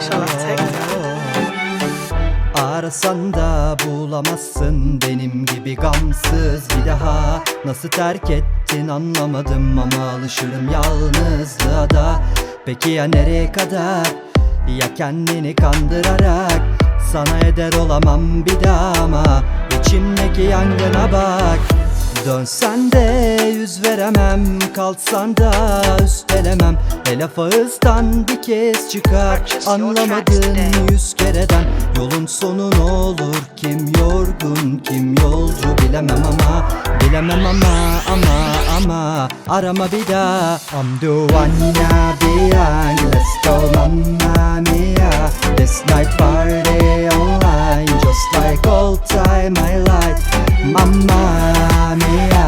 Maşallah tek Arasan da bulamazsın benim gibi gamsız. Bir daha Nasıl terk ettin anlamadım ama alışırım yalnızlığa da. Peki ya nereye kadar? Ya kendini kandırarak? Sana eder olamam bir daha ama içimdeki yangına bak. Dönsen de yüz veremem Kalksan da üstelemem laf ağızdan bir kez çıkar Anlamadın yüz kereden. Yolun sonu ne olur Kim yorgun kim yolcu bilemem ama Bilemem ama ama ama. Arama bir daha. I'm the one ya behind Let's go mamma mia. This night party online Just like old time I like. Mamma mia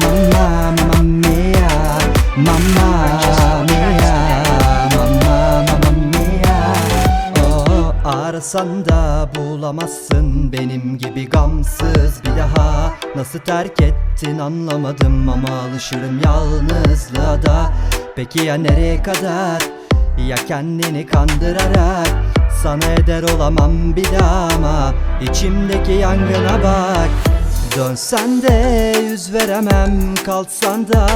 Mamma mamma mia. Mamma Arasan da bulamazsın. Benim gibi gamsız bir daha Nasıl terk ettin anlamadım ama alışırım yalnızlığa da. Peki ya nereye kadar? Ya kendini kandırarak? Sana eder olamam bir daha ama içimdeki yangına bak Dönsen de yüz veremem Kalksan da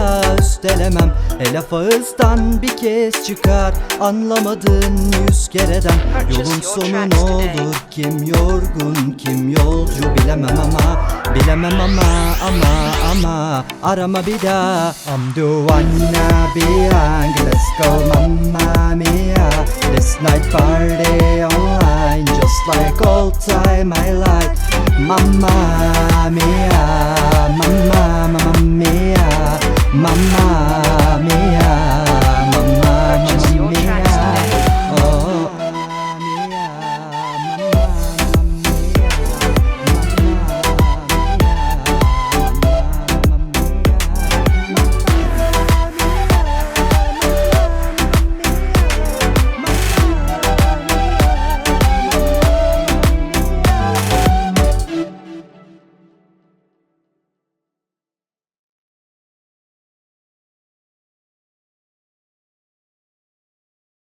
üstelemem. E laf ağızdan bir kez çıkar Anlamadın yüz kereden. Yolun sonu ne olur Kim yorgun kim yolcu bilemem ama. Bilemem ama ama ama Arama bir daha. I'm the one now behind Let's go mamma mia. This night party online Just like old time I like mamma mia, mamma, mamma mia, mamma mia.